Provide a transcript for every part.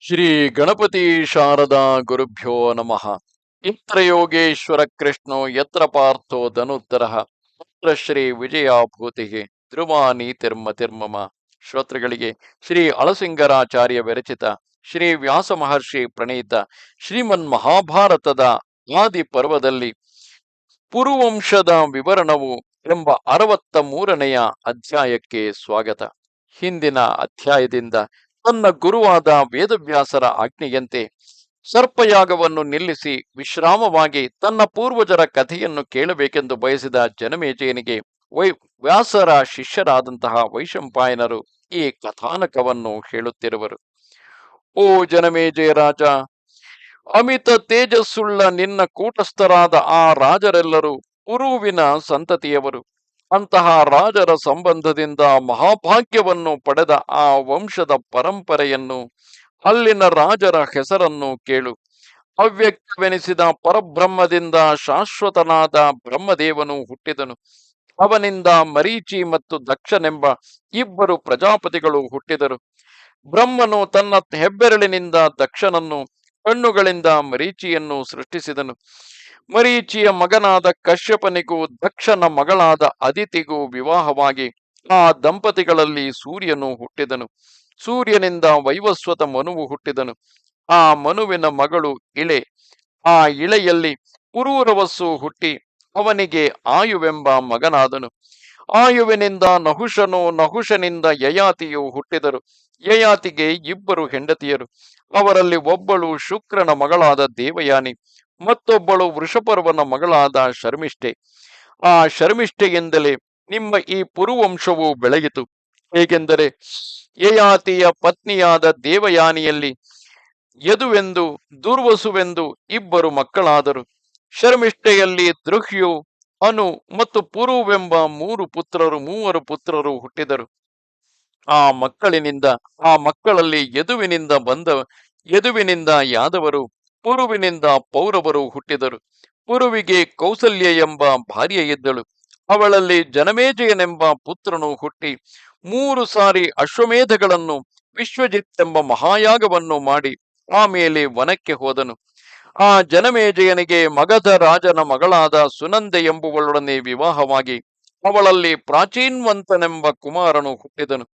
ಶ್ರೀ ಗಣಪತಿ ಶಾರದಾ ಗುರುಭ್ಯೋ ನಮಃ. ಇತ್ರ ಯೋಗೇಶ್ವರ ಕೃಷ್ಣೋ ಯತ್ರ ಪಾರ್ಥೋ ಧನುತ್ತರ. ಯತ್ರ ಶ್ರೀ ವಿಜಯಾಭೂತಿ ಧ್ರುವಾನಿ ತಿರ್ಮ ತಿರ್ಮಮ. ಶ್ರೋತೃಗಳಿಗೆ ಶ್ರೀ ಅಳಸಿಂಗರಾಚಾರ್ಯ ವಿರಚಿತ ಶ್ರೀ ವ್ಯಾಸ ಮಹರ್ಷಿ ಪ್ರಣೀತ ಶ್ರೀಮನ್ ಮಹಾಭಾರತದ ಆದಿ ಪರ್ವದಲ್ಲಿ ಪುರುವಂಶದ ವಿವರಣವು ಎಂಬ ಅರವತ್ತ ಮೂರನೆಯ ಅಧ್ಯಾಯಕ್ಕೆ ಸ್ವಾಗತ. ಹಿಂದಿನ ಅಧ್ಯಾಯದಿಂದ ತನ್ನ ಗುರುವಾದ ವೇದವ್ಯಾಸರ ಆಜ್ಞೆಯಂತೆ ಸರ್ಪಯಾಗವನ್ನು ನಿಲ್ಲಿಸಿ ವಿಶ್ರಾಮವಾಗಿ ತನ್ನ ಪೂರ್ವಜರ ಕಥೆಯನ್ನು ಕೇಳಬೇಕೆಂದು ಬಯಸಿದ ಜನಮೇಜಯನಿಗೆ ವೈ ವ್ಯಾಸರ ಶಿಷ್ಯರಾದಂತಹ ವೈಶಂಪಾಯನರು ಈ ಕಥಾನಕವನ್ನು ಹೇಳುತ್ತಿರುವರು. ಓ ಜನಮೇಜಯ ರಾಜ, ಅಮಿತ ತೇಜಸ್ಸುಳ್ಳ ನಿನ್ನ ಕೂಟಸ್ಥರಾದ ಆ ರಾಜರೆಲ್ಲರೂ ಉರುವಿನ ಸಂತತಿಯವರು. ಅಂತಹ ರಾಜರ ಸಂಬಂಧದಿಂದ ಮಹಾಭಾಗ್ಯವನ್ನು ಪಡೆದ ಆ ವಂಶದ ಪರಂಪರೆಯನ್ನು ಅಲ್ಲಿನ ರಾಜರ ಹೆಸರನ್ನು ಕೇಳು. ಅವ್ಯಕ್ತವೆನಿಸಿದ ಪರಬ್ರಹ್ಮದಿಂದ ಶಾಶ್ವತನಾದ ಬ್ರಹ್ಮದೇವನು ಹುಟ್ಟಿದನು. ಅವನಿಂದ ಮರೀಚಿ ಮತ್ತು ದಕ್ಷನೆಂಬ ಇಬ್ಬರು ಪ್ರಜಾಪತಿಗಳು ಹುಟ್ಟಿದರು. ಬ್ರಹ್ಮನು ತನ್ನ ಹೆಬ್ಬೆರಳಿನಿಂದ ದಕ್ಷನನ್ನು, ಕಣ್ಣುಗಳಿಂದ ಮರೀಚಿಯನ್ನು ಸೃಷ್ಟಿಸಿದನು. ಮರೀಚಿಯ ಮಗನಾದ ಕಶ್ಯಪನಿಗೂ ದಕ್ಷನ ಮಗಳಾದ ಅದಿತಿಗೂ ವಿವಾಹವಾಗಿ ಆ ದಂಪತಿಗಳಲ್ಲಿ ಸೂರ್ಯನು ಹುಟ್ಟಿದನು. ಸೂರ್ಯನಿಂದ ವೈವಸ್ವತ ಮನುವು ಹುಟ್ಟಿದನು. ಆ ಮನುವಿನ ಮಗಳು ಇಳೆ. ಆ ಇಳೆಯಲ್ಲಿ ಪುರೂರವಸ್ಸು ಹುಟ್ಟಿ ಅವನಿಗೆ ಆಯುವೆಂಬ ಮಗನಾದನು. ಆಯುವಿನಿಂದ ನಹುಷನು ನಹುಷನಿಂದ ಯಯಾತಿಯು ಹುಟ್ಟಿದರು. ಯಯಾತಿಗೆ ಇಬ್ಬರು ಹೆಂಡತಿಯರು. ಅವರಲ್ಲಿ ಒಬ್ಬಳು ಶುಕ್ರನ ಮಗಳಾದ ದೇವಯಾನಿ. ಮತ್ತೊಬ್ಬಳು ವೃಷಪರ್ವನ ಮಗಳಾದ ಶರ್ಮಿಷ್ಠೆ. ಆ ಶರ್ಮಿಷ್ಠೆಯಿಂದಲೇ ನಿಮ್ಮ ಈ ಪುರುವಂಶವು ಬೆಳೆಯಿತು. ಏಕೆಂದರೆ ಯಯಾತಿಯ ಪತ್ನಿಯಾದ ದೇವಯಾನಿಯಲ್ಲಿ ಯದುವೆಂದು, ದುರ್ವಸುವೆಂದು ಇಬ್ಬರು ಮಕ್ಕಳಾದರು. ಶರ್ಮಿಷ್ಠೆಯಲ್ಲಿ ದೃಹ್ಯು, ಅನು ಮತ್ತು ಪುರುವೆಂಬ ಮೂರು ಪುತ್ರರು, ಮೂವರು ಪುತ್ರರು ಹುಟ್ಟಿದರು. ಆ ಮಕ್ಕಳಿನಿಂದ, ಆ ಮಕ್ಕಳಲ್ಲಿ ಯದುವಿನಿಂದ ಬಂದ, ಯದುವಿನಿಂದ ಯಾದವರು ಪುರುವಿನಿಂದ ಪೌರವರು ಹುಟ್ಟಿದರು. ಪುರುವಿಗೆ ಕೌಸಲ್ಯ ಎಂಬ ಭಾರ್ಯ ಇದ್ದಳು. ಅವಳಲ್ಲಿ ಜನಮೇಜಯನೆಂಬ ಪುತ್ರನು ಹುಟ್ಟಿ ಮೂರು ಸಾರಿ ಅಶ್ವಮೇಧಗಳನ್ನು ವಿಶ್ವಜಿತ್ ಎಂಬ ಮಹಾಯಾಗವನ್ನು ಮಾಡಿ ಆಮೇಲೆ ವನಕ್ಕೆ ಹೋದನು. ಆ ಜನಮೇಜಯನಿಗೆ ಮಗಧ ರಾಜನ ಮಗಳಾದ ಸುನಂದೆ ಎಂಬುವಳೊಡನೆ ವಿವಾಹವಾಗಿ ಅವಳಲ್ಲಿ ಪ್ರಾಚೀನ್ವಂತನೆಂಬ ಕುಮಾರನು ಹುಟ್ಟಿದನು.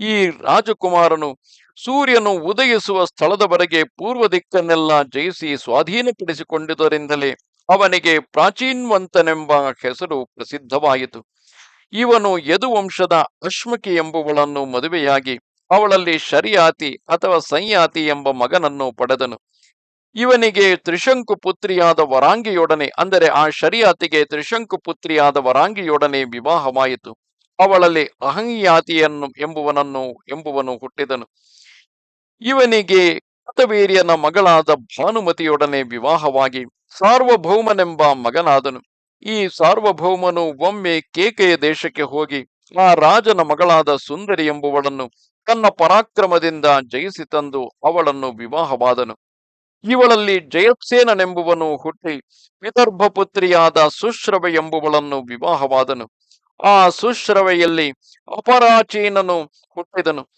ಈ ರಾಜಕುಮಾರನು ಸೂರ್ಯನು ಉದಯಿಸುವ ಸ್ಥಳದವರೆಗೆ ಪೂರ್ವ ದಿಕ್ಕನ್ನೆಲ್ಲ ಜಯಿಸಿ ಸ್ವಾಧೀನಪಡಿಸಿಕೊಂಡಿದ್ದರಿಂದಲೇ ಅವನಿಗೆ ಪ್ರಾಚೀನ್ವಂತನೆಂಬ ಹೆಸರು ಪ್ರಸಿದ್ಧವಾಯಿತು. ಇವನು ಯದುವಂಶದ ಅಶ್ಮಕಿ ಎಂಬುವಳನ್ನು ಮದುವೆಯಾಗಿ ಅವಳಲ್ಲಿ ಶರಿಯಾತಿ ಅಥವಾ ಸಂಯಾತಿ ಎಂಬ ಮಗನನ್ನು ಪಡೆದನು. ಇವನಿಗೆ ತ್ರಿಶಂಕು ಪುತ್ರಿಯಾದ ವರಾಂಗಿಯೊಡನೆ, ಅಂದರೆ ಆ ಶರಿಯಾತಿಗೆ ತ್ರಿಶಂಕು ಪುತ್ರಿಯಾದ ವರಾಂಗಿಯೊಡನೆ ವಿವಾಹವಾಯಿತು. ಅವಳಲ್ಲಿ ಅಹಂಯಾತಿಯನ್ನು ಎಂಬುವನನ್ನು ಎಂಬುವನು ಹುಟ್ಟಿದನು. ಇವನಿಗೆ ಕತವೇರಿಯನ ಮಗಳಾದ ಭಾನುಮತಿಯೊಡನೆ ವಿವಾಹವಾಗಿ ಸಾರ್ವಭೌಮನೆಂಬ ಮಗನಾದನು. ಈ ಸಾರ್ವಭೌಮನು ಒಮ್ಮೆ ಕೇಕೆಯ ದೇಶಕ್ಕೆ ಹೋಗಿ ಆ ರಾಜನ ಮಗಳಾದ ಸುಂದರಿ ಎಂಬುವಳನ್ನು ತನ್ನ ಪರಾಕ್ರಮದಿಂದ ಜಯಿಸಿ ತಂದು ಅವಳನ್ನು ವಿವಾಹವಾದನು. ಇವಳಲ್ಲಿ ಜಯಸೇನನೆಂಬುವನು ಹುಟ್ಟಿ ವಿದರ್ಭ ಪುತ್ರಿಯಾದ ಸುಶ್ರವ ಎಂಬುವಳನ್ನು ವಿವಾಹವಾದನು. ಆ ಸುಶ್ರವೆಯಲ್ಲಿ ಅಪರಾಚೀನನು ಹುಟ್ಟಿದನು.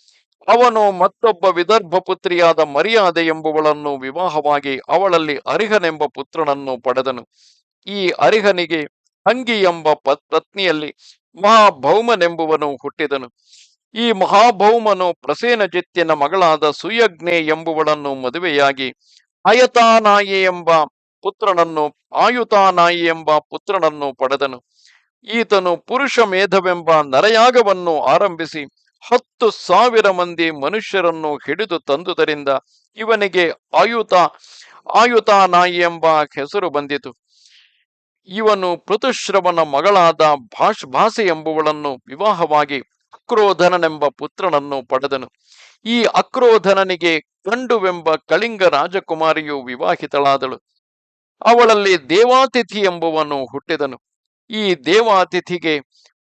ಅವನು ಮತ್ತೊಬ್ಬ ವಿದರ್ಭ ಪುತ್ರಿಯಾದ ಮರ್ಯಾದೆ ಎಂಬುವಳನ್ನು ವಿವಾಹವಾಗಿ ಅವಳಲ್ಲಿ ಅರಿಹನೆಂಬ ಪುತ್ರನನ್ನು ಪಡೆದನು. ಈ ಅರಿಹನಿಗೆ ಅಂಗಿ ಎಂಬ ಪತ್ನಿಯಲ್ಲಿ ಮಹಾಭೌಮನೆಂಬುವನು ಹುಟ್ಟಿದನು. ಈ ಮಹಾಭೌಮನು ಪ್ರಸೇನಜಿತ್ತಿನ ಮಗಳಾದ ಸುಯಜ್ಞೆ ಎಂಬುವಳನ್ನು ಮದುವೆಯಾಗಿ ಅಯತಾನಾಯಿ ಎಂಬ ಪುತ್ರನನ್ನು, ಆಯುತಾನಾಯಿ ಎಂಬ ಪುತ್ರನನ್ನು ಪಡೆದನು. ಈತನು ಪುರುಷ ಮೇಧವೆಂಬ ನರಯಾಗವನ್ನು ಆರಂಭಿಸಿ ಹತ್ತು ಸಾವಿರ ಮಂದಿ ಮನುಷ್ಯರನ್ನು ಹಿಡಿದು ತಂದುದರಿಂದ ಇವನಿಗೆ ಆಯುತ ಆಯುತ ನಾಯಿ ಎಂಬ ಹೆಸರು ಬಂದಿತು. ಇವನು ಪೃಥುಶ್ರವನ ಮಗಳಾದ ಭಾಷ್ ಭಾಷೆ ಎಂಬುವಳನ್ನು ವಿವಾಹವಾಗಿ ಅಕ್ರೋಧನನೆಂಬ ಪುತ್ರನನ್ನು ಪಡೆದನು. ಈ ಅಕ್ರೋಧನನಿಗೆ ಕಂಡುವೆಂಬ ಕಳಿಂಗ ರಾಜಕುಮಾರಿಯು ವಿವಾಹಿತಳಾದಳು. ಅವಳಲ್ಲಿ ದೇವಾತಿಥಿ ಎಂಬುವನು ಹುಟ್ಟಿದನು. ಈ ದೇವಾತಿಥಿಗೆ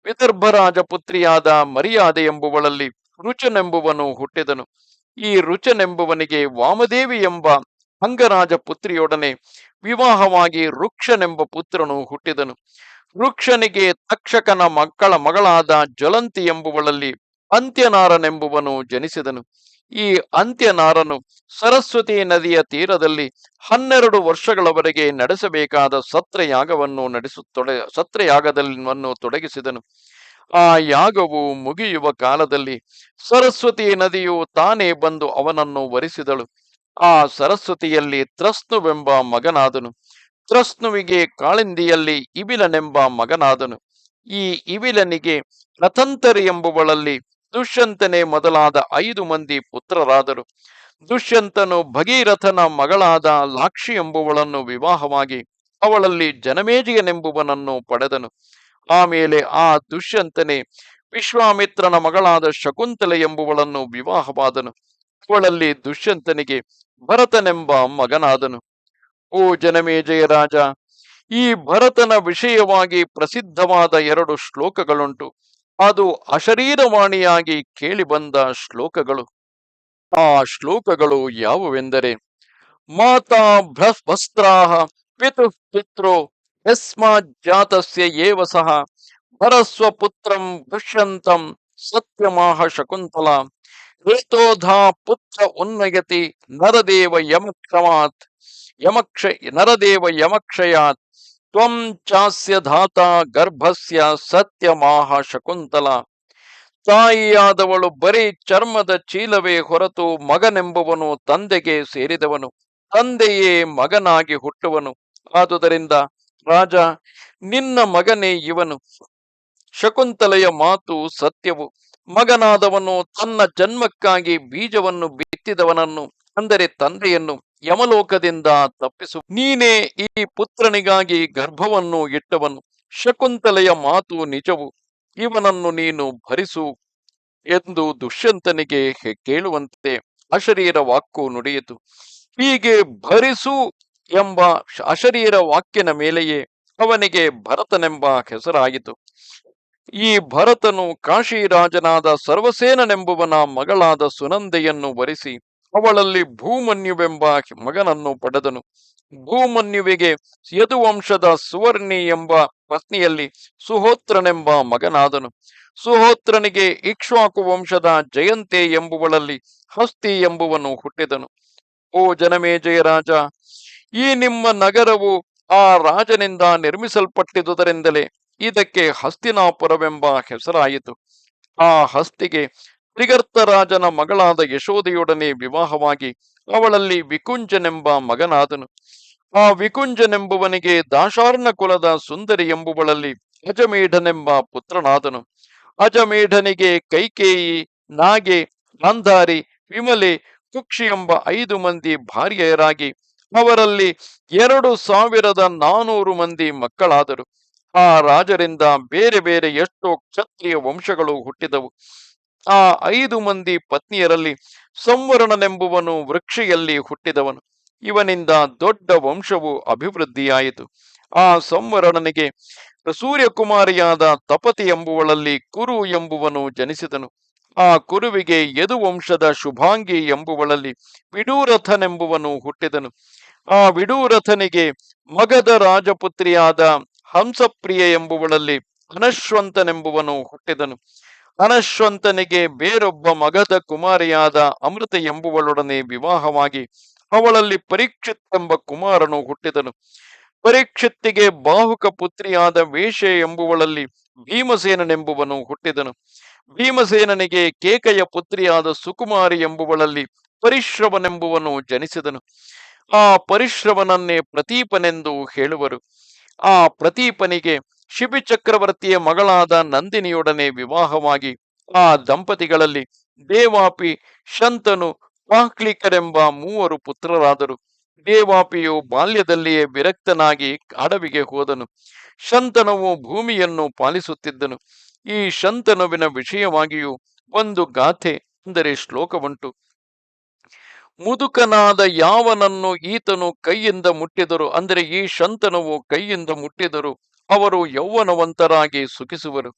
ವಿದರ್ಭರಾಜ ಪುತ್ರಿಯಾದ ಮರ್ಯಾದೆ ಎಂಬುವಳಲ್ಲಿ ರುಚನೆಂಬುವನು ಹುಟ್ಟಿದನು. ಈ ರುಚನೆಂಬುವನಿಗೆ ವಾಮದೇವಿ ಎಂಬ ಅಂಗರಾಜ ಪುತ್ರಿಯೊಡನೆ ವಿವಾಹವಾಗಿ ವೃಕ್ಷನೆಂಬ ಪುತ್ರನು ಹುಟ್ಟಿದನು. ವೃಕ್ಷನಿಗೆ ತಕ್ಷಕನ ಮಕ್ಕಳ ಮಗಳಾದ ಜ್ವಲಂತಿ ಎಂಬುವಳಲ್ಲಿ ಅಂತ್ಯನಾರನೆಂಬುವನು ಜನಿಸಿದನು. ಈ ಅಂತ್ಯನಾರನು ಸರಸ್ವತಿ ನದಿಯ ತೀರದಲ್ಲಿ ಹನ್ನೆರಡು ವರ್ಷಗಳವರೆಗೆ ನಡೆಸಬೇಕಾದ ಸತ್ರಯಾಗವನ್ನು ನಡೆಸುತ್ತೊಡೆ ಸತ್ರಯಾಗದಲ್ಲಿವನ್ನು ತೊಡಗಿಸಿದನು. ಆ ಯಾಗವು ಮುಗಿಯುವ ಕಾಲದಲ್ಲಿ ಸರಸ್ವತಿ ನದಿಯು ತಾನೇ ಬಂದು ಅವನನ್ನು ವರಿಸಿದಳು. ಆ ಸರಸ್ವತಿಯಲ್ಲಿ ತ್ರಸ್ನುವೆಂಬ ಮಗನಾದನು. ತ್ರಸ್ನುವಿಗೆ ಕಾಳಿಂದಿಯಲ್ಲಿ ಇಬಿಲನೆಂಬ ಮಗನಾದನು. ಈ ಇವಿಲನಿಗೆ ರಥಂತರಿ ಎಂಬುವಳಲ್ಲಿ ದುಷ್ಯಂತನೇ ಮೊದಲಾದ ಐದು ಮಂದಿ ಪುತ್ರರಾದರು. ದುಷ್ಯಂತನು ಭಗೀರಥನ ಮಗಳಾದ ಲಾಕ್ಷಿ ಎಂಬುವಳನ್ನು ವಿವಾಹವಾಗಿ ಅವಳಲ್ಲಿ ಜನಮೇಜಿಯನೆಂಬುವನನ್ನು ಪಡೆದನು. ಆಮೇಲೆ ಆ ದುಷ್ಯಂತನೇ ವಿಶ್ವಾಮಿತ್ರನ ಮಗಳಾದ ಶಕುಂತಲೆ ಎಂಬುವಳನ್ನು ವಿವಾಹವಾದನು. ಅವಳಲ್ಲಿ ದುಷ್ಯಂತನಿಗೆ ಭರತನೆಂಬ ಮಗನಾದನು. ಓ ಜನಮೇಜಯ ರಾಜ, ಈ ಭರತನ ವಿಷಯವಾಗಿ ಪ್ರಸಿದ್ಧವಾದ ಎರಡು ಶ್ಲೋಕಗಳುಂಟು. ಅದು ಅಶರೀರವಾಣಿಯಾಗಿ ಕೇಳಿಬಂದ ಶ್ಲೋಕಗಳು. ಆ ಶ್ಲೋಕಗಳು ಯಾವುವೆಂದರೆ, ಮಾತಾ ಭಸ್ತ್ರಾಹ ಪಿತು ಪಿತ್ರೋ ಯಸ್ಮಾತ್ ಜಾತಸ್ಯ ಏವ ಸಹ ಭರಸ್ವ ಪುತ್ರಂ ದುಷ್ಯಂತಂ ಸತ್ಯಮಾಹ ಶಕುಂತಲ ಋತೋಧ ಪುತ್ರ ಉನ್ನಯತಿ ನರದೇವ ಯಮಕ್ಷಮಾತ್ ಯಮಕ್ಷ ನರದೇವ ಯಮಕ್ಷಯಾತ್ ತ್ವಂ ಚಾಸ್ಯ ಧಾತ ಗರ್ಭಸ್ಯ ಸತ್ಯಮಾಹ ಶಕುಂತಲ ತಾಯಿಯಾದವಳು ಬರೀ ಚರ್ಮದ ಚೀಲವೇ ಹೊರತು ಮಗನೆಂಬುವನು ತಂದೆಗೆ ಸೇರಿದವನು, ತಂದೆಯೇ ಮಗನಾಗಿ ಹುಟ್ಟುವನು. ಆದುದರಿಂದ ರಾಜ, ನಿನ್ನ ಮಗನೇ ಇವನು. ಶಕುಂತಲೆಯ ಮಾತು ಸತ್ಯವು. ಮಗನಾದವನು ತನ್ನ ಜನ್ಮಕ್ಕಾಗಿ ಬೀಜವನ್ನು ಬಿತ್ತಿದವನನ್ನು, ಅಂದರೆ ತಂದೆಯನ್ನು. ಯಮಲೋಕದಿಂದ ತಪ್ಪಿಸು. ನೀನೇ ಈ ಪುತ್ರನಿಗಾಗಿ ಗರ್ಭವನ್ನು ಇಟ್ಟವನು. ಶಕುಂತಲೆಯ ಮಾತು ನಿಜವು. ಇವನನ್ನು ನೀನು ಭರಿಸು ಎಂದು ದುಷ್ಯಂತನಿಗೆ ಕೇಳುವಂತೆ ಅಶರೀರ ವಾಕ್ಕು ನುಡಿಯಿತು. ಹೀಗೆ ಭರಿಸು ಎಂಬ ಅಶರೀರ ವಾಕ್ಯನ ಮೇಲೆಯೇ ಅವನಿಗೆ ಭರತನೆಂಬ ಹೆಸರಾಯಿತು. ಈ ಭರತನು ಕಾಶಿರಾಜನಾದ ಸರ್ವಸೇನನೆಂಬುವನ ಮಗಳಾದ ಸುನಂದೆಯನ್ನು ವರಿಸಿ ಅವಳಲ್ಲಿ ಭೂಮನ್ಯುವೆಂಬ ಮಗನನ್ನು ಪಡೆದನು. ಭೂಮನ್ಯುವಿಗೆ ಯದುವಂಶದ ಸುವರ್ಣಿ ಎಂಬ ಪತ್ನಿಯಲ್ಲಿ ಸುಹೋತ್ರನೆಂಬ ಮಗನಾದನು. ಸುಹೋತ್ರನಿಗೆ ಇಕ್ಷ್ವಾಕು ವಂಶದ ಜಯಂತೆ ಎಂಬುವಳಲ್ಲಿ ಹಸ್ತಿ ಎಂಬುವನು ಹುಟ್ಟಿದನು. ಓ ಜನಮೇಜಯ ರಾಜ, ಈ ನಿಮ್ಮ ನಗರವು ಆ ರಾಜನಿಂದ ನಿರ್ಮಿಸಲ್ಪಟ್ಟಿದುದರಿಂದಲೇ ಇದಕ್ಕೆ ಹಸ್ತಿನಾಪುರವೆಂಬ ಹೆಸರಾಯಿತು. ಆ ಹಸ್ತಿಗೆ ತ್ರಿಗರ್ತರಾಜನ ಮಗಳಾದ ಯಶೋದೆಯೊಡನೆ ವಿವಾಹವಾಗಿ ಅವಳಲ್ಲಿ ವಿಕುಂಜನೆಂಬ ಮಗನಾದನು. ಆ ವಿಕುಂಜನೆಂಬುವನಿಗೆ ದಾಶಾರ್ಣ ಕುಲದ ಸುಂದರಿ ಎಂಬುವಳಲ್ಲಿ ಅಜಮೇಢನೆಂಬ ಪುತ್ರನಾದನು. ಅಜಮೇಢನಿಗೆ ಕೈಕೇಯಿ, ನಾಗೆ, ನಂದಾರಿ, ವಿಮಲೆ, ಕುಕ್ಷಿ ಎಂಬ ಐದು ಮಂದಿ ಭಾರ್ಯರಾಗಿ ಅವರಲ್ಲಿ ಎರಡು ಸಾವಿರದ ನಾನೂರು ಮಂದಿ ಮಕ್ಕಳಾದರು. ಆ ರಾಜರಿಂದ ಬೇರೆ ಬೇರೆ ಎಷ್ಟೋ ಕ್ಷತ್ರಿಯ ವಂಶಗಳು ಹುಟ್ಟಿದವು. ಆ ಐದು ಮಂದಿ ಪತ್ನಿಯರಲ್ಲಿ ಸಂವರಣನೆಂಬುವನು ವೃಕ್ಷಿಯಲ್ಲಿ ಹುಟ್ಟಿದವನು. ಇವನಿಂದ ದೊಡ್ಡ ವಂಶವು ಅಭಿವೃದ್ಧಿಯಾಯಿತು. ಆ ಸಂವರಣನಿಗೆ ಸೂರ್ಯಕುಮಾರಿಯಾದ ತಪತಿ ಎಂಬುವಳಲ್ಲಿ ಕುರು ಎಂಬುವನು ಜನಿಸಿದನು. ಆ ಕುರುವಿಗೆ ಯದುವಂಶದ ಶುಭಾಂಗಿ ಎಂಬುವಳಲ್ಲಿ ವಿಡೂರಥನೆಂಬುವನು ಹುಟ್ಟಿದನು. ಆ ವಿಡೂರಥನಿಗೆ ಮಗದ ರಾಜಪುತ್ರಿಯಾದ ಹಂಸಪ್ರಿಯ ಎಂಬುವಳಲ್ಲಿ ಅನಶ್ವಂತನೆಂಬುವನು ಹುಟ್ಟಿದನು. ಅನಶ್ವಂತನಿಗೆ ಬೇರೊಬ್ಬ ಮಗದ ಕುಮಾರಿಯಾದ ಅಮೃತ ಎಂಬುವಳೊಡನೆ ವಿವಾಹವಾಗಿ ಅವಳಲ್ಲಿ ಪರೀಕ್ಷಿತ್ ಎಂಬ ಕುಮಾರನು ಹುಟ್ಟಿದನು. ಪರೀಕ್ಷಿತ್ತಿಗೆ ಬಾಹುಕ ಪುತ್ರಿಯಾದ ವೇಷೆ ಎಂಬುವಳಲ್ಲಿ ಭೀಮಸೇನನೆಂಬುವನು ಹುಟ್ಟಿದನು. ಭೀಮಸೇನನಿಗೆ ಕೇಕೆಯ ಪುತ್ರಿಯಾದ ಸುಕುಮಾರಿ ಎಂಬುವಳಲ್ಲಿ ಪರಿಶ್ರವನೆಂಬುವನು ಜನಿಸಿದನು. ಆ ಪರಿಶ್ರವನನ್ನೇ ಪ್ರತೀಪನೆಂದು ಹೇಳುವರು. ಆ ಪ್ರತೀಪನಿಗೆ ಶಿಬಿ ಚಕ್ರವರ್ತಿಯ ಮಗಳಾದ ನಂದಿನಿಯೊಡನೆ ವಿವಾಹವಾಗಿ ಆ ದಂಪತಿಗಳಲ್ಲಿ ದೇವಾಪಿ ಶಂತನು ಪಾಕ್ಲಿಕರೆಂಬ ಮೂವರು ಪುತ್ರರಾದರು. ದೇವಾಪಿಯು ಬಾಲ್ಯದಲ್ಲಿಯೇ ವಿರಕ್ತನಾಗಿ ಅಡವಿಗೆ ಹೋದನು. ಶಂತನವು ಭೂಮಿಯನ್ನು ಪಾಲಿಸುತ್ತಿದ್ದನು. ಈ ಶಂತನುವಿನ ವಿಷಯವಾಗಿಯೂ ಒಂದು ಗಾಥೆ ಅಂದರೆ ಶ್ಲೋಕವುಂಟು. ಮುದುಕನಾದ ಯಾವನನ್ನು ಈತನು ಕೈಯಿಂದ ಮುಟ್ಟಿದರು ಅಂದರೆ ಈ ಶಂತನವು ಕೈಯಿಂದ ಮುಟ್ಟಿದರು. ಅವರು ಯೌವನವಂತರಾಗಿ ಸುಖಿಸುವರು.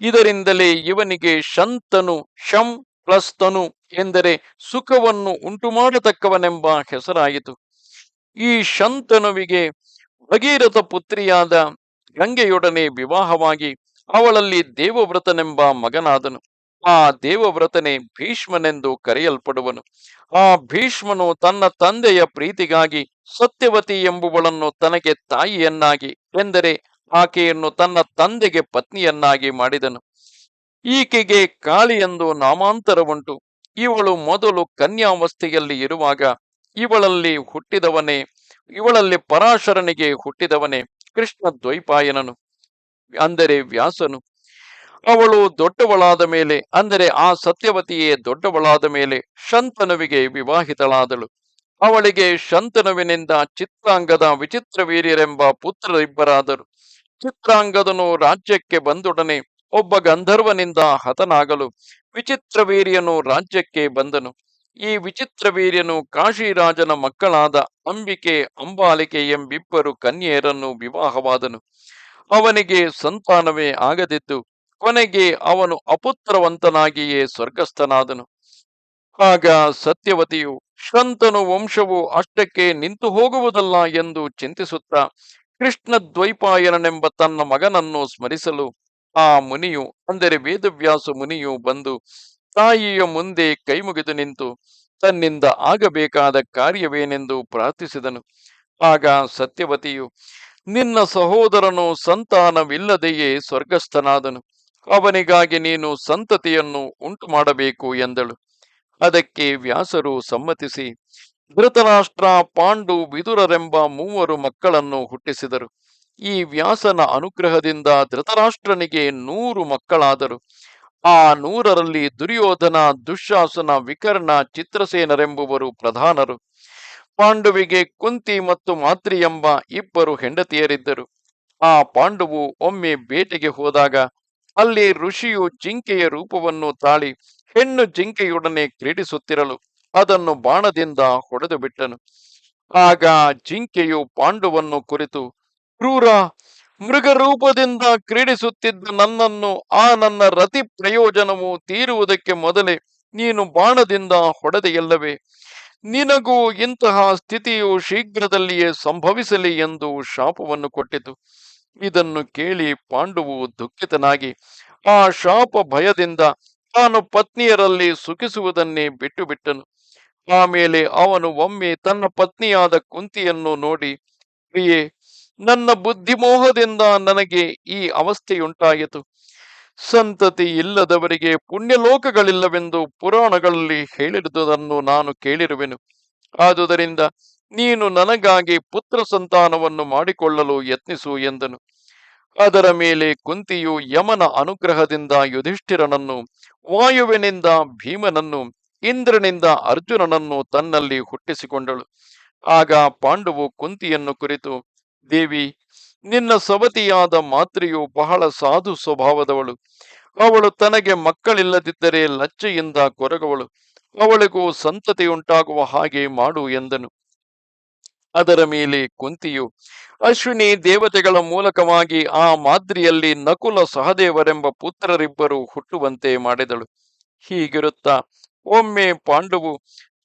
ಇದರಿಂದಲೇ ಇವನಿಗೆ ಶಂತನು ಶಂ ಪ್ಲಸ್ ತನು ಎಂದರೆ ಸುಖವನ್ನು ಉಂಟು ಮಾಡತಕ್ಕವನೆಂಬ ಹೆಸರಾಯಿತು. ಈ ಶಂತನುವಿಗೆ ಭಗೀರಥ ಪುತ್ರಿಯಾದ ಗಂಗೆಯೊಡನೆ ವಿವಾಹವಾಗಿ ಅವಳಲ್ಲಿ ದೇವವ್ರತನೆಂಬ ಮಗನಾದನು. ಆ ದೇವವ್ರತನೇ ಭೀಷ್ಮನೆಂದು ಕರೆಯಲ್ಪಡುವನು. ಆ ಭೀಷ್ಮನು ತನ್ನ ತಂದೆಯ ಪ್ರೀತಿಗಾಗಿ ಸತ್ಯವತಿ ಎಂಬುವಳನ್ನು ತನಗೆ ತಾಯಿಯನ್ನಾಗಿ ಎಂದರೆ ಆಕೆಯನ್ನು ತನ್ನ ತಂದೆಗೆ ಪತ್ನಿಯನ್ನಾಗಿ ಮಾಡಿದನು. ಈಕೆಗೆ ಕಾಳಿ ಎಂದು ನಾಮಾಂತರ ಉಂಟು ಇವಳು ಮೊದಲು ಕನ್ಯಾವಸ್ಥೆಯಲ್ಲಿ ಇರುವಾಗ ಇವಳಲ್ಲಿ ಹುಟ್ಟಿದವನೇ, ಇವಳಲ್ಲಿ ಪರಾಶರನಿಗೆ ಹುಟ್ಟಿದವನೇ ಕೃಷ್ಣ ದ್ವೈಪಾಯನನು, ಅಂದರೆ ವ್ಯಾಸನು. ಅವಳು ದೊಡ್ಡವಳಾದ ಮೇಲೆ, ಅಂದರೆ ಆ ಸತ್ಯವತಿಯೇ ದೊಡ್ಡವಳಾದ ಮೇಲೆ ಶಂತನುವಿಗೆ ವಿವಾಹಿತಳಾದಳು. ಅವಳಿಗೆ ಶಂತನುವಿನಿಂದ ಚಿತ್ರಾಂಗದ ವಿಚಿತ್ರ ವೀರ್ಯರೆಂಬ ಪುತ್ರರಿಬ್ಬರಾದರು. ಚಿತ್ರಾಂಗದನು ರಾಜ್ಯಕ್ಕೆ ಬಂದೊಡನೆ ಒಬ್ಬ ಗಂಧರ್ವನಿಂದ ಹತನಾಗಲು ವಿಚಿತ್ರ ವೀರ್ಯನು ರಾಜ್ಯಕ್ಕೆ ಬಂದನು. ಈ ವಿಚಿತ್ರ ವೀರ್ಯನು ಕಾಶಿರಾಜನ ಮಕ್ಕಳಾದ ಅಂಬಿಕೆ, ಅಂಬಾಲಿಕೆ ಎಂಬಿಬ್ಬರು ಕನ್ಯೆಯರನ್ನು ವಿವಾಹವಾದನು. ಅವನಿಗೆ ಸಂತಾನವೇ ಆಗದಿದ್ದು ಕೊನೆಗೆ ಅವನು ಅಪುತ್ರವಂತನಾಗಿಯೇ ಸ್ವರ್ಗಸ್ಥನಾದನು. ಆಗ ಸತ್ಯವತಿಯು ಶ್ರಂತನು ವಂಶವು ಅಷ್ಟಕ್ಕೆ ನಿಂತು ಹೋಗುವುದಲ್ಲ ಎಂದು ಚಿಂತಿಸುತ್ತಾ ಕೃಷ್ಣ ದ್ವೈಪಾಯನನೆಂಬ ತನ್ನ ಮಗನನ್ನು ಸ್ಮರಿಸಲು ಆ ಮುನಿಯು, ಅಂದರೆ ವೇದವ್ಯಾಸ ಮುನಿಯು ಬಂದು ತಾಯಿಯ ಮುಂದೆ ಕೈಮುಗಿದು ನಿಂತು ತನ್ನಿಂದ ಆಗಬೇಕಾದ ಕಾರ್ಯವೇನೆಂದು ಪ್ರಾರ್ಥಿಸಿದನು. ಆಗ ಸತ್ಯವತಿಯು, ನಿನ್ನ ಸಹೋದರನು ಸಂತಾನವಿಲ್ಲದೆಯೇ ಸ್ವರ್ಗಸ್ಥನಾದನು. ಅವನಿಗಾಗಿ ನೀನು ಸಂತತಿಯನ್ನು ಉಂಟು ಮಾಡಬೇಕು ಎಂದಳು. ಅದಕ್ಕೆ ವ್ಯಾಸರು ಸಮ್ಮತಿಸಿ ಧೃತರಾಷ್ಟ್ರ ಪಾಂಡು ಬಿದುರರೆಂಬ ಮೂವರು ಮಕ್ಕಳನ್ನು ಹುಟ್ಟಿಸಿದರು. ಈ ವ್ಯಾಸನ ಅನುಗ್ರಹದಿಂದ ಧೃತರಾಷ್ಟ್ರನಿಗೆ ನೂರು ಮಕ್ಕಳಾದರು. ಆ ನೂರರಲ್ಲಿ ದುರ್ಯೋಧನ ದುಶಾಸನ ವಿಕರ್ಣ, ಚಿತ್ರಸೇನರೆಂಬುವರು ಪ್ರಧಾನರು. ಪಾಂಡುವಿಗೆ ಕುಂತಿ ಮತ್ತು ಮಾತ್ರಿ ಎಂಬ ಇಬ್ಬರು ಹೆಂಡತಿಯರಿದ್ದರು. ಆ ಪಾಂಡುವು ಒಮ್ಮೆ ಬೇಟೆಗೆ ಹೋದಾಗ ಅಲ್ಲಿ ಋಷಿಯು ಜಿಂಕೆಯ ರೂಪವನ್ನು ತಾಳಿ ಹೆಣ್ಣು ಜಿಂಕೆಯೊಡನೆ ಕ್ರೀಡಿಸುತ್ತಿರಲು ಅದನ್ನು ಬಾಣದಿಂದ ಹೊಡೆದು ಬಿಟ್ಟನು. ಆಗ ಜಿಂಕೆಯು ಪಾಂಡುವನ್ನು ಕುರಿತು, ಕ್ರೂರ ಮೃಗ ರೂಪದಿಂದ ಕ್ರೀಡಿಸುತ್ತಿದ್ದ ನನ್ನನ್ನು ಆ ನನ್ನ ರತಿ ಪ್ರಯೋಜನವು ತೀರುವುದಕ್ಕೆ ಮೊದಲೇ ನೀನು ಬಾಣದಿಂದ ಹೊಡೆದೆಯಲ್ಲವೇ ನಿನಗೂ ಇಂತಹ ಸ್ಥಿತಿಯು ಶೀಘ್ರದಲ್ಲಿಯೇ ಸಂಭವಿಸಲಿ ಎಂದು ಶಾಪವನ್ನು ಕೊಟ್ಟಿತು. ಇದನ್ನು ಕೇಳಿ ಪಾಂಡುವು ದುಃಖಿತನಾಗಿ, ಆ ಶಾಪ ಭಯದಿಂದ ತಾನು ಪತ್ನಿಯರಲ್ಲಿ ಸುಖಿಸುವುದನ್ನೇ ಬಿಟ್ಟು ಬಿಟ್ಟನು ಆಮೇಲೆ ಅವನು ಒಮ್ಮೆ ತನ್ನ ಪತ್ನಿಯಾದ ಕುಂತಿಯನ್ನು ನೋಡಿ, ಪ್ರಿಯೆ, ನನ್ನ ಬುದ್ಧಿಮೋಹದಿಂದ ನನಗೆ ಈ ಅವಸ್ಥೆಯುಂಟಾಯಿತು. ಸಂತತಿ ಇಲ್ಲದವರಿಗೆ ಪುಣ್ಯಲೋಕಗಳಿಲ್ಲವೆಂದು ಪುರಾಣಗಳಲ್ಲಿ ಹೇಳಿರುವುದನ್ನು ನಾನು ಕೇಳಿರುವೆನು. ಆದುದರಿಂದ ನೀನು ನನಗಾಗಿ ಪುತ್ರ ಸಂತಾನವನ್ನು ಮಾಡಿಕೊಳ್ಳಲು ಯತ್ನಿಸು ಎಂದನು. ಅದರ ಮೇಲೆ ಕುಂತಿಯು ಯಮನ ಅನುಗ್ರಹದಿಂದ ಯುಧಿಷ್ಠಿರನನ್ನು, ವಾಯುವಿನಿಂದ ಭೀಮನನ್ನು ಇಂದ್ರನಿಂದ ಅರ್ಜುನನನ್ನು ತನ್ನಲ್ಲಿ ಹುಟ್ಟಿಸಿಕೊಂಡಳು. ಆಗ ಪಾಂಡವು ಕುಂತಿಯನ್ನು ಕುರಿತು, ದೇವಿ, ನಿನ್ನ ಸವತಿಯಾದ ಮಾತ್ರಿಯು ಬಹಳ ಸಾಧು ಸ್ವಭಾವದವಳು. ಅವಳು ತನಗೆ ಮಕ್ಕಳಿಲ್ಲದಿದ್ದರೆ ಲಜ್ಜೆಯಿಂದ ಕೊರಗವಳು. ಅವಳಿಗೂ ಸಂತತಿಯುಂಟಾಗುವ ಹಾಗೆ ಮಾಡು ಎಂದನು. ಅದರ ಮೇಲೆ ಕುಂತಿಯು, ಅಶ್ವಿನಿ ದೇವತೆಗಳ ಮೂಲಕವಾಗಿ ಆ ಮಾದ್ರಿಯಲ್ಲಿ ನಕುಲ ಸಹದೇವರೆಂಬ ಪುತ್ರರಿಬ್ಬರು ಹುಟ್ಟುವಂತೆ ಮಾಡಿದಳು. ಹೀಗಿರುತ್ತಾ ಒಮ್ಮೆ ಪಾಂಡವು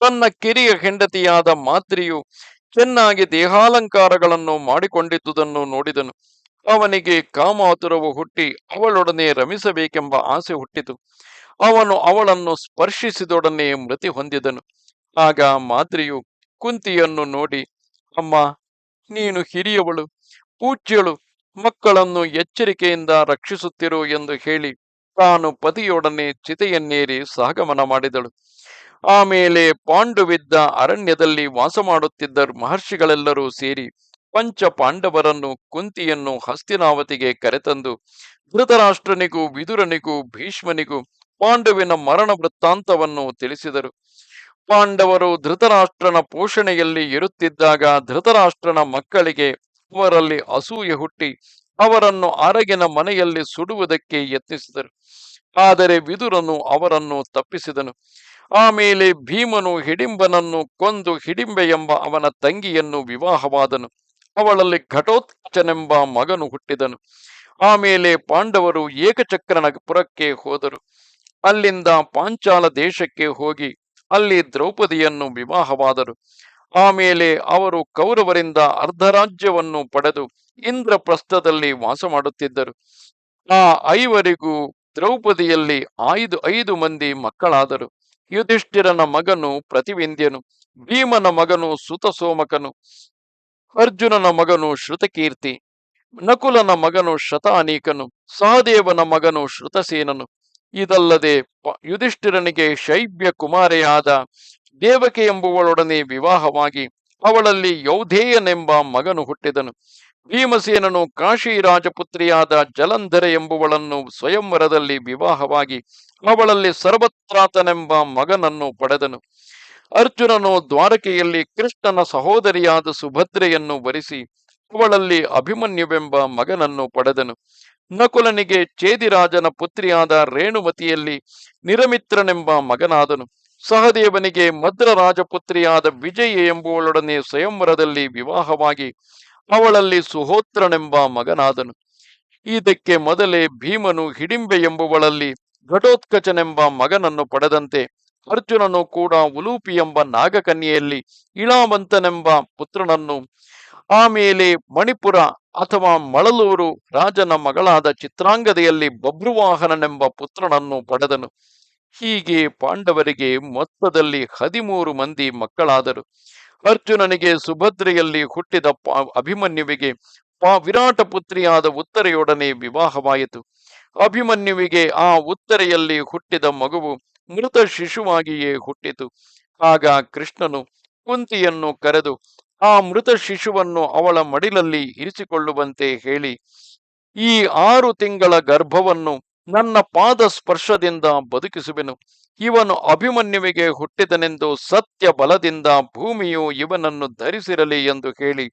ತನ್ನ ಕಿರಿಯ ಹೆಂಡತಿಯಾದ ಮಾದ್ರಿಯು ಚೆನ್ನಾಗಿ ದೇಹಾಲಂಕಾರಗಳನ್ನು ಮಾಡಿಕೊಂಡಿದ್ದುದನ್ನು ನೋಡಿದನು. ಅವನಿಗೆ ಕಾಮಾತುರವು ಹುಟ್ಟಿ ಅವಳೊಡನೆ ರಮಿಸಬೇಕೆಂಬ ಆಸೆ ಹುಟ್ಟಿತು. ಅವನು ಅವಳನ್ನು ಸ್ಪರ್ಶಿಸಿದೊಡನೆ ಮೃತಿ ಹೊಂದಿದನು. ಆಗ ಮಾದ್ರಿಯು ಕುಂತಿಯನ್ನು ನೋಡಿ, ಅಮ್ಮ, ನೀನು ಹಿರಿಯವಳು, ಪೂಜ್ಯಳು, ಮಕ್ಕಳನ್ನು ಎಚ್ಚರಿಕೆಯಿಂದ ರಕ್ಷಿಸುತ್ತಿರು ಎಂದು ಹೇಳಿ ತಾನು ಪತಿಯೊಡನೆ ಚಿತೆಯನ್ನೇರಿ ಸಹಗಮನ ಮಾಡಿದಳು. ಆಮೇಲೆ ಪಾಂಡುವಿದ್ದ ಅರಣ್ಯದಲ್ಲಿ ವಾಸ ಮಾಡುತ್ತಿದ್ದ ಮಹರ್ಷಿಗಳೆಲ್ಲರೂ ಸೇರಿ ಪಂಚ ಪಾಂಡವರನ್ನು ಕುಂತಿಯನ್ನು ಹಸ್ತಿನಾವತಿಗೆ ಕರೆತಂದು ಧೃತರಾಷ್ಟ್ರನಿಗೂ ವಿದುರನಿಗೂ ಭೀಷ್ಮನಿಗೂ ಪಾಂಡುವಿನ ಮರಣ ವೃತ್ತಾಂತವನ್ನು ತಿಳಿಸಿದರು. ಪಾಂಡವರು ಧೃತರಾಷ್ಟ್ರನ ಪೋಷಣೆಯಲ್ಲಿ ಇರುತ್ತಿದ್ದಾಗ ಧೃತರಾಷ್ಟ್ರನ ಮಕ್ಕಳಿಗೆ ಅವರಲ್ಲಿ ಅಸೂಯೆ ಹುಟ್ಟಿ ಅವರನ್ನು ಅರಗಿನ ಮನೆಯಲ್ಲಿ ಸುಡುವುದಕ್ಕೆ ಯತ್ನಿಸಿದರು. ಆದರೆ ವಿದುರನು ಅವರನ್ನು ತಪ್ಪಿಸಿದನು. ಆಮೇಲೆ ಭೀಮನು ಹಿಡಿಂಬನನ್ನು ಕೊಂದು ಹಿಡಿಂಬೆ ಎಂಬ ಅವನ ತಂಗಿಯನ್ನು ವಿವಾಹವಾದನು. ಅವಳಲ್ಲಿ ಘಟೋತ್ಕಚನೆಂಬ ಮಗನು ಹುಟ್ಟಿದನು. ಆಮೇಲೆ ಪಾಂಡವರು ಏಕಚಕ್ರನ ಪುರಕ್ಕೆ ಹೋದರು. ಅಲ್ಲಿಂದ ಪಾಂಚಾಲ ದೇಶಕ್ಕೆ ಹೋಗಿ ಅಲ್ಲಿ ದ್ರೌಪದಿಯನ್ನು ವಿವಾಹವಾದರು. ಆಮೇಲೆ ಅವರು ಕೌರವರಿಂದ ಅರ್ಧರಾಜ್ಯವನ್ನು ಪಡೆದು ಇಂದ್ರಪ್ರಸ್ಥದಲ್ಲಿ ವಾಸ ಮಾಡುತ್ತಿದ್ದರು. ಆ ಐವರಿಗೂ ದ್ರೌಪದಿಯಲ್ಲಿ ಐದು ಐದು ಮಂದಿ ಮಕ್ಕಳಾದರು. ಯುಧಿಷ್ಠಿರನ ಮಗನು ಪ್ರತಿವಿಂದ್ಯನು, ಭೀಮನ ಮಗನು ಸುತ ಸೋಮಕನು ಅರ್ಜುನನ ಮಗನು ಶ್ರುತಕೀರ್ತಿ, ನಕುಲನ ಮಗನು ಶತಾನೀಕನು, ಸಹದೇವನ ಮಗನು ಶ್ರುತಸೇನನು. ಇದಲ್ಲದೆ ಯುಧಿಷ್ಠಿರನಿಗೆ ಶೈಬ್ಯ ಕುಮಾರೆಯಾದ ದೇವಕಿ ಎಂಬುವಳೊಡನೆ ವಿವಾಹವಾಗಿ ಅವಳಲ್ಲಿ ಯೌಧೇಯನೆಂಬ ಮಗನು ಹುಟ್ಟಿದನು. ಭೀಮಸೇನನು ಕಾಶಿ ರಾಜಪುತ್ರಿಯಾದ ಜಲಂಧರ ಎಂಬುವಳನ್ನು ಸ್ವಯಂವರದಲ್ಲಿ ವಿವಾಹವಾಗಿ ಅವಳಲ್ಲಿ ಸರ್ವತ್ರಾತನೆಂಬ ಮಗನನ್ನು ಪಡೆದನು. ಅರ್ಜುನನು ದ್ವಾರಕೆಯಲ್ಲಿ ಕೃಷ್ಣನ ಸಹೋದರಿಯಾದ ಸುಭದ್ರೆಯನ್ನು ವರಿಸಿ ಅವಳಲ್ಲಿ ಅಭಿಮನ್ಯುವೆಂಬ ಮಗನನ್ನು ಪಡೆದನು. ನಕುಲನಿಗೆ ಚೇದಿರಾಜನ ಪುತ್ರಿಯಾದ ರೇಣುಮತಿಯಲ್ಲಿ ನಿರಮಿತ್ರನೆಂಬ ಮಗನಾದನು. ಸಹದೇವನಿಗೆ ಮದ್ರ ರಾಜಪುತ್ರಿಯಾದ ವಿಜಯ ಎಂಬುವಳೊಡನೆ ಸ್ವಯಂವರದಲ್ಲಿ ವಿವಾಹವಾಗಿ ಅವಳಲ್ಲಿ ಸುಹೋತ್ರನೆಂಬ ಮಗನಾದನು. ಇದಕ್ಕೆ ಮೊದಲೇ ಭೀಮನು ಹಿಡಿಂಬೆ ಎಂಬುವಳಲ್ಲಿ ಘಟೋತ್ಕಚನೆಂಬ ಮಗನನ್ನು ಪಡೆದಂತೆ ಅರ್ಜುನನು ಕೂಡ ಉಲೂಪಿ ಎಂಬ ನಾಗಕನ್ಯೆಯಲ್ಲಿ ಇಳಾವಂತನೆಂಬ ಪುತ್ರನನ್ನು ಆಮೇಲೆ ಮಣಿಪುರ ಅಥವಾ ಮಳಲೂರು ರಾಜನ ಮಗಳಾದ ಚಿತ್ರಾಂಗದೆಯಲ್ಲಿ ಬಬ್ರುವಾಹನನೆಂಬ ಪುತ್ರನನ್ನು ಪಡೆದನು. ಹೀಗೆ ಪಾಂಡವರಿಗೆ ಮೊತ್ತದಲ್ಲಿ ಹದಿಮೂರು ಮಂದಿ ಮಕ್ಕಳಾದರು. ಅರ್ಜುನನಿಗೆ ಸುಭದ್ರೆಯಲ್ಲಿ ಹುಟ್ಟಿದ ಅಭಿಮನ್ಯುವಿಗೆ ಪಾ ವಿರಾಟ ಪುತ್ರಿಯಾದ ಉತ್ತರೆಯೊಡನೆ ವಿವಾಹವಾಯಿತು. ಅಭಿಮನ್ಯುವಿಗೆ ಆ ಉತ್ತರೆಯಲ್ಲಿ ಹುಟ್ಟಿದ ಮಗುವು ಮೃತ ಶಿಶುವಾಗಿಯೇ ಹುಟ್ಟಿತು. ಆಗ ಕೃಷ್ಣನು ಕುಂತಿಯನ್ನು ಕರೆದು, ಆ ಮೃತ ಶಿಶುವನ್ನು ಅವಳ ಮಡಿಲಲ್ಲಿ ಇರಿಸಿಕೊಳ್ಳುವಂತೆ ಹೇಳಿ. ಈ ಆರು ತಿಂಗಳ ಗರ್ಭವನ್ನು ನನ್ನ ಪಾದ ಸ್ಪರ್ಶದಿಂದ ಬದುಕಿಸುವೆನು. ಇವನು ಅಭಿಮನ್ಯುವಿಗೆ ಹುಟ್ಟಿದನೆಂದು ಸತ್ಯ ಬಲದಿಂದ ಭೂಮಿಯು ಇವನನ್ನು ಧರಿಸಿರಲಿ ಎಂದು ಹೇಳಿ,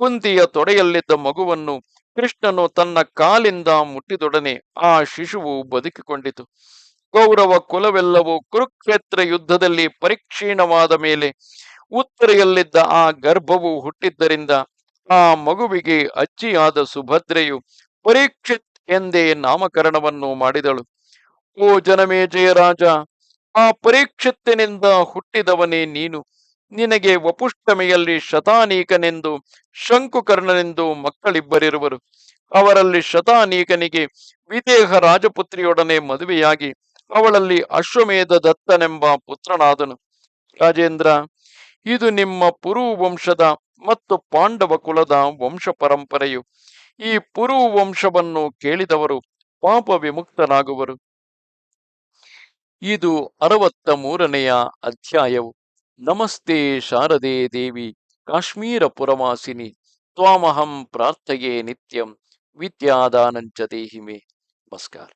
ಕುಂತಿಯ ತೊಡೆಯಲ್ಲಿದ್ದ ಮಗುವನ್ನು ಕೃಷ್ಣನು ತನ್ನ ಕಾಲಿಂದ ಮುಟ್ಟಿದೊಡನೆ ಆ ಶಿಶುವು ಬದುಕಿಕೊಂಡಿತು. ಗೌರವ ಕುಲವೆಲ್ಲವೂ ಕುರುಕ್ಷೇತ್ರ ಯುದ್ಧದಲ್ಲಿ ಪರಿಕ್ಷೀಣವಾದ ಮೇಲೆ ಉತ್ತರೆಯಲ್ಲಿದ್ದ ಆ ಗರ್ಭವು ಹುಟ್ಟಿದ್ದರಿಂದ ಆ ಮಗುವಿಗೆ ಅಜ್ಜಿಯಾದ ಸುಭದ್ರೆಯು ಪರೀಕ್ಷಿತ್ ಎಂದೇ ನಾಮಕರಣವನ್ನು ಮಾಡಿದಳು. ಓ ಜನಮೇಜಯ ರಾಜ, ಆ ಪರೀಕ್ಷಿತ್ತಿನಿಂದ ಹುಟ್ಟಿದವನೇ ನೀನು. ನಿನಗೆ ವಪುಷ್ಟಮೆಯಲ್ಲಿ ಶತಾನೀಕನೆಂದು, ಶಂಕುಕರ್ಣನೆಂದು ಮಕ್ಕಳಿಬ್ಬರಿರುವರು. ಅವರಲ್ಲಿ ಶತಾನೀಕನಿಗೆ ವಿದೇಹ ರಾಜಪುತ್ರಿಯೊಡನೆ ಮದುವೆಯಾಗಿ, ಅವಳಲ್ಲಿ ಅಶ್ವಮೇಧ ದತ್ತನೆಂಬ ಪುತ್ರನಾದನು. ರಾಜೇಂದ್ರ, ಇದು ನಿಮ್ಮ ಪುರು ವಂಶದ ಮತ್ತು ಪಾಂಡವ ಕುಲದ ವಂಶ ಪರಂಪರೆಯು ಈ ಪುರು ವಂಶವನ್ನು ಕೇಳಿದವರು ಪಾಪ ವಿಮುಕ್ತನಾಗುವರು ಇದು ಅರವತ್ತ ಮೂರನೆಯ ಅಧ್ಯಾಯವು. ನಮಸ್ತೆ ಶಾರದೆ ದೇವಿ, ಕಾಶ್ಮೀರ ಪುರವಾಸಿನಿ, ತ್ವಾಮಹಂ ಪ್ರಾರ್ಥೆಯೇ ನಿತ್ಯಂ, ವಿದ್ಯಾದಾನಂಚ ದೇಹಿಮೆ. ನಮಸ್ಕಾರ.